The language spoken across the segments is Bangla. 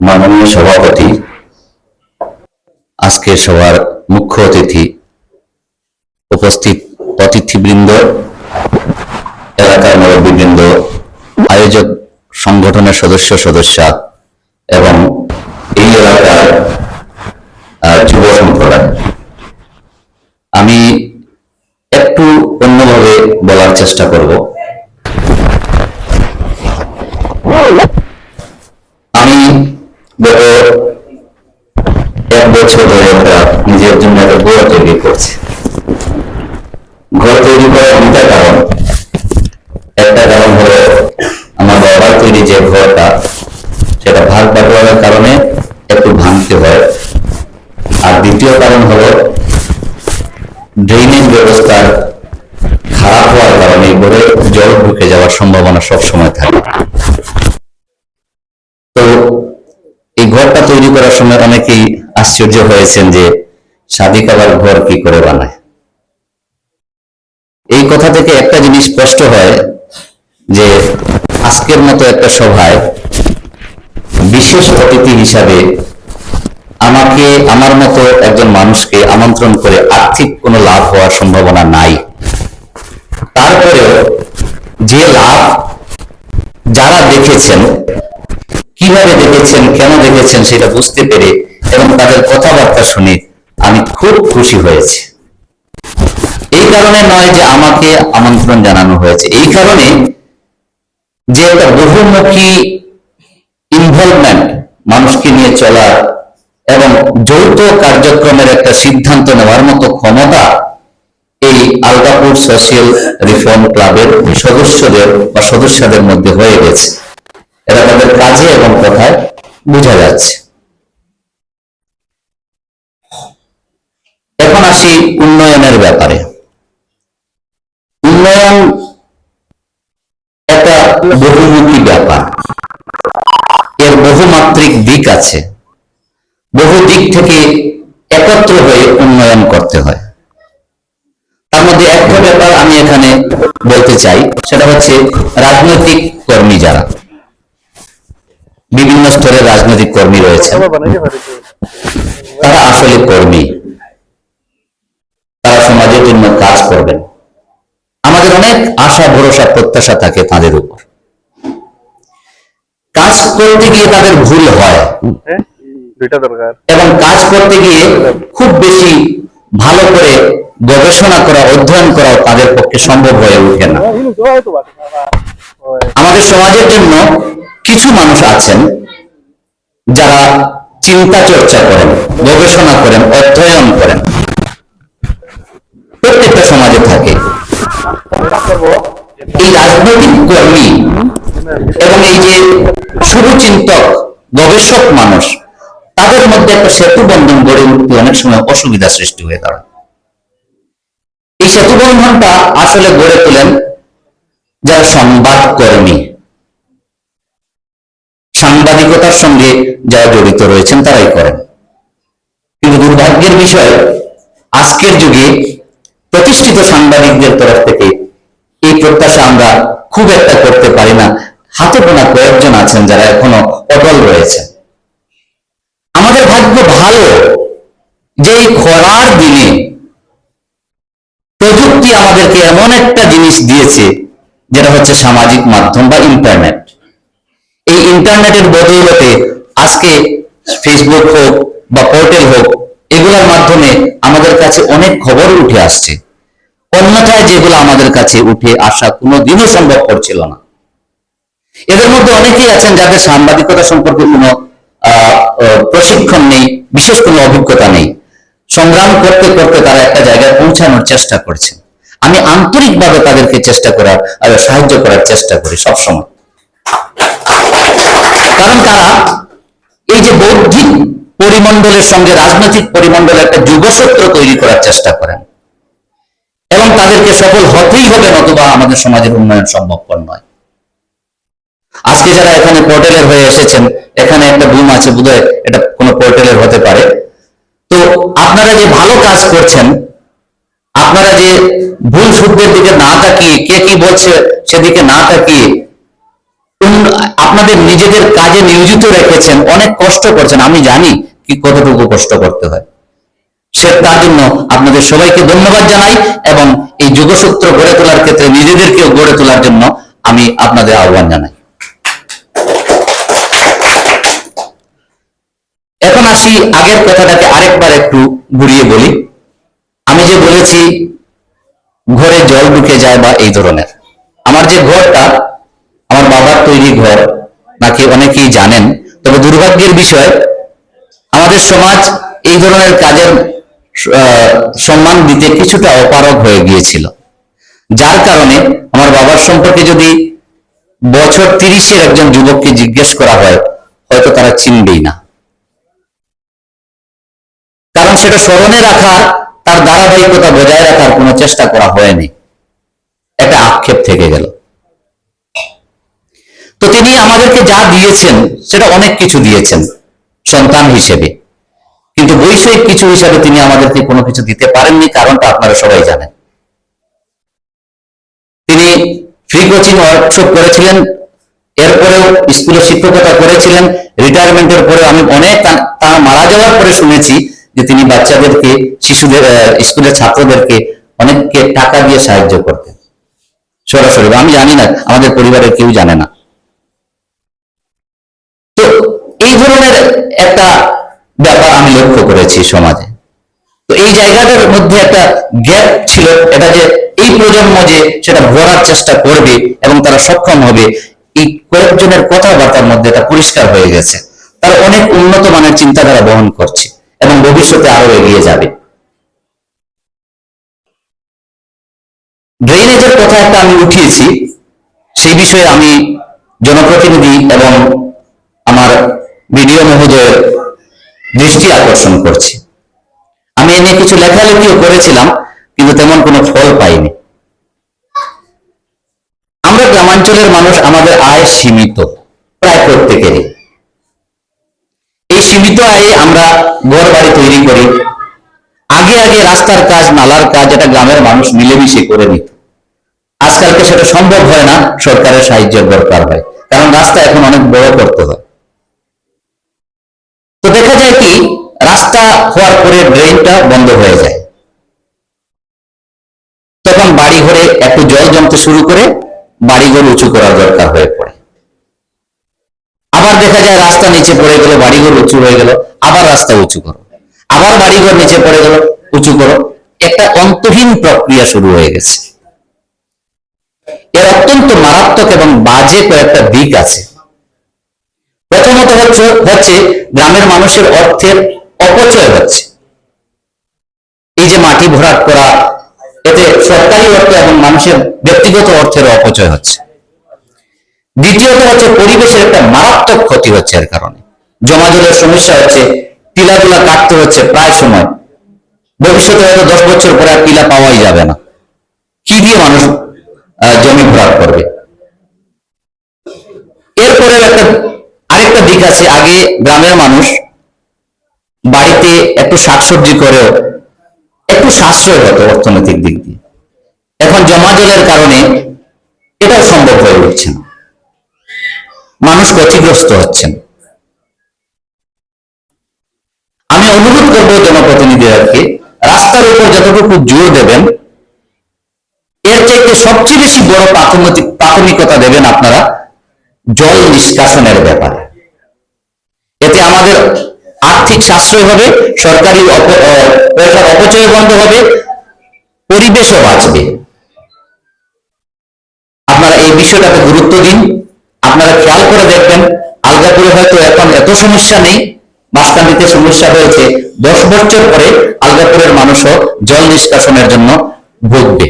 মাননীয় সভাপতি আজকে সবার মুখ্য অতিথি উপস্থিত অতিথিবৃন্দ, এলাকার মুরব্বীবৃন্দ, আয়োজক সংগঠনের সদস্য সদস্যা এবং এই এলাকার যুব সম্প্রদায়। আমি একটু অন্যভাবে বলার চেষ্টা করব আমি গত ধরে একটা নিজের জন্য একটা ঘর তৈরি করছি। ঘর তৈরি করার দুটা কারণ। একটা কারণ হলো আমার বাবার তৈরি যে ঘরটা, সেটা ভাগ বাটোয়ারার কারণে একটু ভাঙতে হয়। আর দ্বিতীয় কারণ হলো ড্রেনেজ ব্যবস্থার খারাপ হওয়ার কারণে ঘরে জল ঢুকে যাওয়ার সম্ভাবনা সবসময় থাকে তো এই ঘরটা তৈরি অনেকেই আশ্চর্য হয়েছেন যে সাদি কাবার ঘর কি করে বানায়। এই কথা থেকে একটা জিনিস স্পষ্ট হয় যে আজকের মতো একটা সভায় বিশেষ অতিথি হিসাবে আমাকে, আমার মতো একজন মানুষকে আমন্ত্রণ করে আর্থিক কোনো লাভ হওয়ার সম্ভাবনা নাই। তারপরেও যে লাভ যারা দেখেছেন কীভাবে দেখেছেন, কেন দেখেছেন সেটা বুঝতে পেরে এবং তাদের কথাবার্তা শুনে আমি খুব খুশি হয়েছি। এই কারণে নয় যে আমাকে আমন্ত্রণ জানানো হয়েছে। এই কারণে যে একটা বহুমুখী ইনভলভমেন্ট মানুষকে নিয়ে চলার এবং যৌথ কার্যক্রমের একটা সিদ্ধান্ত নেওয়ার মতো ক্ষমতা এই আলগাপুর সোশিয়াল রিফর্ম ক্লাবের সদস্যদের বা সদস্যদের মধ্যে হয়ে গেছে। এটা তাদের কাজে এবং কথায় বোঝা যাচ্ছে। এখন আসি উন্নয়নের ব্যাপারে। উন্নয়ন একটা বহুমুখী ব্যাপার। এর বহুমাত্রিক দিক আছে। বহু দিক থেকে একত্র হয়ে উন্নয়ন করতে হয়। তার মধ্যে একটা ব্যাপার আমি এখানে বলতে চাই, সেটা হচ্ছে রাজনৈতিক কর্মী যারা। বিভিন্ন স্তরের রাজনৈতিক কর্মী রয়েছে তারা আসলে কর্মী। তারা সমাজের জন্য কাজ করবেন। আমাদের অনেক আশা, ভরসা, প্রত্যাশা থাকে তাদের উপর। কাজ করতে গিয়ে তাদের ভুল হয়। এবং কাজ করতে গিয়ে খুব বেশি ভালো করে গবেষণা করা, অধ্যয়ন করাও তাদের পক্ষে সম্ভব হয়ে ওঠে না। আমাদের সমাজের জন্য কিছু মানুষ আছেন যারা চিন্তা চর্চা করেন, গবেষণা করেন, অধ্যয়ন করেন। প্রত্যেকটা সমাজে থাকে। এই রাজনৈতিক কর্মী এবং এই যে শুভচিন্তক গবেষক মানুষ, তাদের মধ্যে একটা সেতু বন্ধন গড়ে উঠতে অনেক সময় অসুবিধা সৃষ্টি হয়ে দাঁড়ায়। এই সেতু বন্ধনটা আসলে গড়ে তোলেন যারা সংবাদ কর্মী সাংবাদিকতার সঙ্গে যারা জড়িত রয়েছেন, তারাই করেন। কিন্তু দুর্ভাগ্যের বিষয়, আজকের যুগে প্রতিষ্ঠিত সাংবাদিকদের তরফ থেকে এই প্রত্যাশা আমরা খুব একটা করতে পারি না। হাতে গোনা কয়েকজন আছেন যারা এখনও অটল রয়েছে আমাদের ভাগ্য ভালো যে এই খরার দিনে প্রযুক্তি আমাদেরকে এমন একটা জিনিস দিয়েছে যেটা হচ্ছে সামাজিক মাধ্যম বা ইন্টারনেট এই ইন্টারনেটের বদৌলতে আজকে ফেসবুক হোক বা পোর্টাল হোক, এগুলোর মাধ্যমে আমাদের কাছে অনেক খবর উঠে আসছে। অন্যথায় যেগুলো আমাদের কাছে উঠে আসা কোনোদিনও সম্ভব করছিল না। এদের মধ্যে অনেকেই আছেন যাদের সাংবাদিকতা সম্পর্কে কোনো প্রশিক্ষণ নেই, বিশেষ কোনো অভিজ্ঞতা নেই। সংগ্রাম করতে করতে তারা একটা জায়গায় পৌঁছানোর চেষ্টা করছেন। আমি আন্তরিকভাবে তাদেরকে চেষ্টা করার সাহায্য করার চেষ্টা করি সবসময়। কারণ তারা এই যে বৌদ্ধিক পরিমণ্ডলের সঙ্গে রাজনৈতিক পরিমণ্ডলের একটা যুগসূত্র তৈরি করার চেষ্টা করেন। এবং তাদেরকে সফল হতেই হবে নতুবা আমাদের সমাজের উন্নয়ন সম্ভবপর নয়। আজকে যারা এখানে পোর্টালের হয়ে এসেছেন, এখানে একটা বুম আছে বোধহয়, এটা কোনো পোর্টালের হতে পারে। তো আপনারা যে ভালো কাজ করছেন, আপনারা যে ভুল শুদ্ধের দিকে না তাকিয়ে, কে কি বলছে সেদিকে না তাকিয়ে আপনাদের নিজেদের কাজে নিয়োজিত রেখেছেন, অনেক কষ্ট করছেন, আমি জানি কি কতটুকু কষ্ট করতে হয়। সে, তার জন্য আপনাদের সবাইকে ধন্যবাদ জানাই এবং এই যুগসূত্র গড়ে তোলার ক্ষেত্রে নিজেদেরকেও গড়ে তোলার জন্য আমি আপনাদের আহ্বান জানাই। এখন আসি আগের কথাটাকে আরেকবার একটু ঘুরিয়ে বলি। আমি যে বলেছি ঘরে জল ঢুকে যায় বা এই ধরনের। আমার যে ঘরটা, আমার বাবার তৈরি ঘর নাকি অনেকেই জানেন, তবে দুর্ভাগ্যের বিষয়, আমাদের সমাজ এই ধরনের কাজের সম্মান দিতে কিছুটা অপারগ হয়ে গিয়েছিল। যার কারণে আমার বাবার সম্পর্কে যদি বছর তিরিশের একজন যুবককে জিজ্ঞেস করা হয়, হয়তো তারা চিনবেই না। কারণ সেটা স্মরণে রাখার তার ধারাবাহিকতা বজায় রাখার কোনো চেষ্টা করা হয়নি। একটা আক্ষেপ থেকে গেল। তো তিনি আমাদেরকে যা দিয়েছেন, সেটা অনেক কিছু দিয়েছেন, সন্তান হিসেবে। কিন্তু বৈষয়িক কিছু হিসাবে তিনি আমাদেরকে কোনো কিছু দিতে পারেননি, কারণটা আপনারা সবাই জানেন। তিনি ফ্রি কোচিং ওয়ার্কশপ করেছিলেন, এরপরেও স্কুলে শিক্ষকতা করেছিলেন রিটায়ারমেন্টের পরে আমি অনেক তার মারা যাওয়ার পরে শুনেছি যে তিনি বাচ্চাদেরকে, শিশুদের স্কুলের ছাত্রদেরকে অনেককে টাকা দিয়ে সাহায্য করতেন। সরাসরি, আমি জানি না, আমাদের পরিবারের কেউ জানে না। তো এই ধরনের একটা ব্যাপার আমি লক্ষ্য করেছি সমাজে। তো এই জায়গাটার মধ্যে একটা গ্যাপ ছিল, এটা যে এই প্রজন্ম যে সেটা ভরার চেষ্টা করবে এবং তারা সক্ষম হবে, এই কয়েকজনের কথাবার্তার মধ্যে এটা পরিষ্কার হয়ে গেছে। তারা অনেক উন্নত মানের চিন্তাধারা বহন করছে। এবং ভবিষ্যতে আরও এগিয়ে যাবে। ড্রেনেজের কথা একটা আমি উঠিয়েছি, সেই বিষয়ে আমি জনপ্রতিনিধি এবং আমার বিডিও মহোদয়ের দৃষ্টি আকর্ষণ করছি। আমি এ নিয়ে কিছু লেখালেখিও করেছিলাম, কিন্তু তেমন কোনো ফল পাইনি। আমরা গ্রামাঞ্চলের মানুষ, আমাদের আয় সীমিত, প্রায় প্রত্যেকেরই। সীমিত আয়ে আমরা ঘর বাড়ি তৈরি করি। আগে আগে রাস্তার কাজ, নালার কাজ, এটা গ্রামের মানুষ মিলেমিশে করে নিত। আজকালকে সেটা সম্ভব হয় না, সরকারের সাহায্যের দরকার হয়, কারণ রাস্তা এখন অনেক বড় করতে হয়। তো দেখা যায় কি, রাস্তা হওয়ার পরে ড্রেনটা বন্ধ হয়ে যায়। তখন বাড়ি ঘরে একটু জল জমতে শুরু করে বাড়িঘর উঁচু করার দরকার হয়ে পড়ে। যায় রাস্তা নিচে পড়ে গেল, বাড়িঘর উঁচু হয়ে গেল, আবার রাস্তা উঁচু করো। আবার বাড়িঘর নিচে পড়ে গেল, উঁচু করো। একটা অন্তহীন প্রক্রিয়া শুরু হয়ে গেছে। এর অত্যন্ত মারাত্মক এবং বাজে কয়েকটা দিক আছে। প্রথমত হচ্ছে হচ্ছে গ্রামের মানুষের অর্থের অপচয় হচ্ছে। এই যে মাটি ভরাট করা, এতে সরকারি অর্থ এবং মানুষের ব্যক্তিগত অর্থের অপচয় হচ্ছে। দ্বিতীয়ত হচ্ছে পরিবেশের একটা মারাত্মক ক্ষতি হচ্ছে এর কারণে। জমা জলের সমস্যা হচ্ছে টিলাগুলা কাটতে হচ্ছে প্রায় সময়। ভবিষ্যতে হয়তো দশ বছর পরে আর টিলা পাওয়াই যাবে না। কি দিয়ে মানুষ জমি ভরাট করবে? এরপরে একটা, আরেকটা দিক আছে, আগে গ্রামের মানুষ বাড়িতে একটু শাকসবজি করেও একটু সাশ্রয় হতো অর্থনৈতিক দিক দিয়ে। এখন জমা জলের কারণে এটাও সম্ভব হয়ে উঠছে না। মানুষ ক্ষতিগ্রস্ত হচ্ছেন। আমি অনুরোধ করব জনপ্রতিনিধিদেরকে রাস্তার উপর যতটুকু জোর দেবেন, এর চাইতে সবচেয়ে বেশি বড় প্রাথমিক প্রাথমিকতা দেবেন আপনারা জল নিষ্কাশনের ব্যাপারে। এতে আমাদের আর্থিক সাশ্রয় হবে, সরকারি পয়সার অপচয় বন্ধ হবে, পরিবেশও বাঁচবে। আপনারা এই বিষয়টাকে গুরুত্ব দিন। আপনারা খেয়াল করে দেখবেন, আলগাপুরে হয়তো এখন এত সমস্যা নেই মাসকান্দিতে সমস্যা হয়েছে। দশ বছর পরে আলগাপুরের মানুষও জল নিষ্কাশনের জন্য ভুগবে।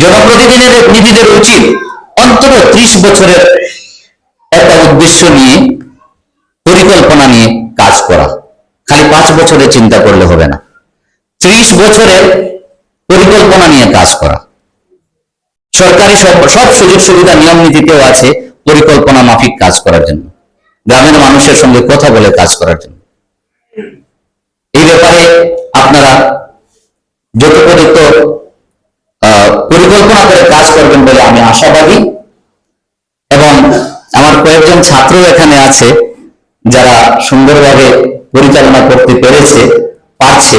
জনপ্রতিনিধিদের নিধিদের উচিত অন্তত ত্রিশ বছরের একটা উদ্দেশ্য নিয়ে, পরিকল্পনা নিয়ে কাজ করা। খালি পাঁচ বছরে চিন্তা করলে হবে না। ত্রিশ বছরের পরিকল্পনা নিয়ে কাজ করা। সরকারি সব সুযোগ সুবিধা নিয়ম নীতিতেও আছে পরিকল্পনা মাফিক কাজ করার জন্য। গ্রামের মানুষের সঙ্গে কথা বলে কাজ করার জন্য। এই ব্যাপারে আপনারা যথোপযুক্ত পরিকল্পনা করে কাজ করবেন বলে আমি আশাবাদী। এবং আমার কয়েকজন ছাত্র এখানে আছে যারা সুন্দরভাবে পরিচালনা করতে পেরেছে, পারছে।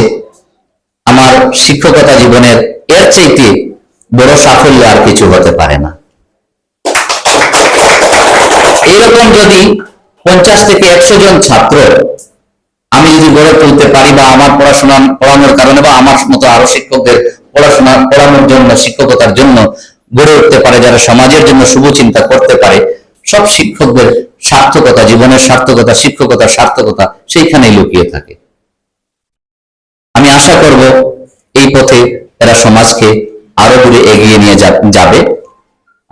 আমার শিক্ষকতা জীবনের এর চাইতে বড় সাফল্য আর কিছু হতে পারে না। এরকম যদি পঞ্চাশ থেকে একশো জন ছাত্র আমি যদি গড়ে তুলতে পারি বা আমার পড়াশোনা পড়ানোর কারণে বা আমার মতো আরও শিক্ষকদের পড়াশোনা পড়ানোর জন্য, শিক্ষকতার জন্য গড়ে উঠতে পারে, যারা সমাজের জন্য শুভ চিন্তা করতে পারে, সব শিক্ষকদের সার্থকতা, জীবনের সার্থকতা, শিক্ষকতার সার্থকতা সেইখানেই লুকিয়ে থাকে। আমি আশা করব এই পথে এরা সমাজকে আরও দূরে এগিয়ে নিয়ে যাবে।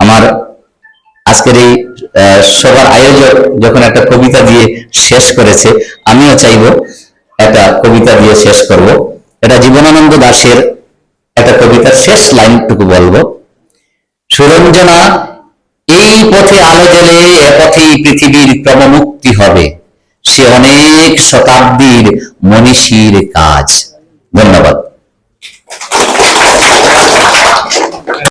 আমার আজকের এই সবার আয়োজক যখন একটা কবিতা দিয়ে শেষ করেছে, আমিও চাইব একটা কবিতা দিয়ে শেষ করব। এটা জীবনানন্দ দাশের একটা কবিতার শেষ লাইনটুকু বলব। সুরঞ্জনা, এই পথে আলো জ্বলে, এ পথেই পৃথিবীর ক্রমমুক্তি হবে। সে অনেক শতাব্দীর মনীষীর কাজ। ধন্যবাদ। ハハハハ!